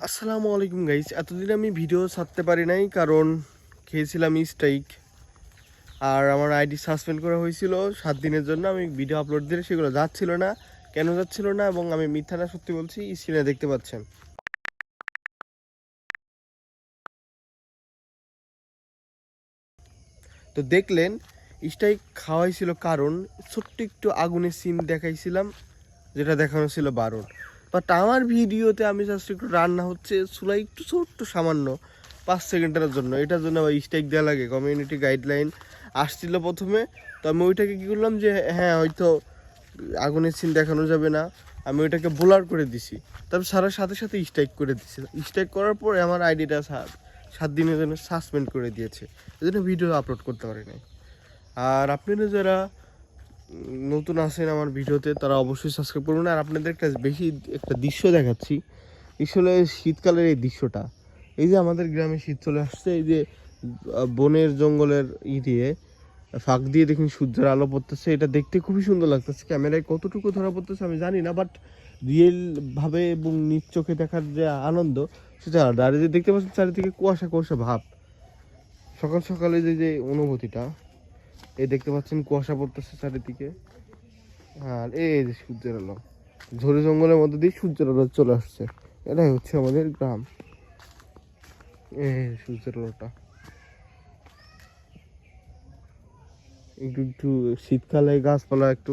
আসসালামু আলাইকুম গাইস এতদিন আমি ভিডিও ছাড়তে পারি নাই, কারণ খেয়েছিলাম স্ট্রাইক আর আমার আইডি সাসপেন্ড করা হয়েছিল, সাত দিনের জন্য আমি ভিডিও আপলোড দিলে সেগুলো যাচ্ছিল না, কেন যাচ্ছিল না, এবং আমি মিথ্যা না সত্যি বলছি স্ক্রিনে দেখতে পাচ্ছেন। তো দেখলেন স্ট্রাইক খাওয়াইছিল কারণ ছোট্ট একটু আগুনের সিন দেখাইছিলাম, যেটা দেখানো ছিল বারণ বাট আমার ভিডিওতে আমি জাস্ট একটু রান্না হচ্ছে চুলাই একটু ছোট্ট সামান্য, পাঁচ সেকেন্ডের জন্য। এটার জন্য আবার স্ট্রাইক দেওয়া লাগে কমিউনিটি গাইডলাইন আসছিল প্রথমে। তো আমি ওইটাকে কী করলাম যে হ্যাঁ হয়তো আগুনের সিন দেখানো যাবে না। আমি ওইটাকে বোলার করে দিছি। তারপর সারার সাথে সাথে স্ট্রাইক করে দিছি। স্ট্রাইক করার পরে আমার আইডিটা সাত দিনের জন্য সাসপেন্ড করে দিয়েছে। এই জন্য ভিডিও আপলোড করতে পারি নাই আর আপনারা যারা নতুন আছেন আমার ভিডিওতে, তারা অবশ্যই সাবস্ক্রাইব করবেন। আর আপনাদের একটা বেশি একটা দৃশ্য দেখাচ্ছি। আসলে শীতকালের এই দৃশ্যটা। এই যে আমাদের গ্রামে শীত চলে আসছে, এই যে বনের জঙ্গলের ই দিয়ে, ফাঁক দিয়ে দেখুন সূর্যের আলো পড়তেছে। এটা দেখতে খুবই সুন্দর লাগতেছে। ক্যামেরায় কতটুকু ধরা পড়তেছে আমি জানি না বাট রিয়েলভাবে এবং নিজ চোখে দেখার যে আনন্দ, সেটা আলাদা। আর যে দেখতে পাচ্ছেন চারিদিকে কুয়াশা কুয়াশা ভাব। সকাল সকালে যে যে অনুভূতিটা এই দেখতে পাচ্ছেন, কুয়াশা পড়তেছে চারিদিকে। আর এই যে সূর্যের আলো, ঝোড়ে জঙ্গলের মধ্যে দিয়ে সূর্যের আলো চলে আসছে। এটাই হচ্ছে আমাদের গ্রাম। এই সূর্যের আলোটা। একটু একটু শীতকালে গাছপালা একটু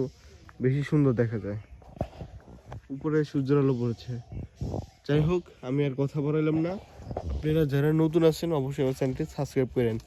বেশি সুন্দর দেখা যায়। উপরে সূর্যের আলো পড়েছে। যাই হোক, আমি আর কথা বলাইলাম না। আপনারা যারা নতুন আছেন, অবশ্যই আমার চ্যানেলটি সাবস্ক্রাইব করেন।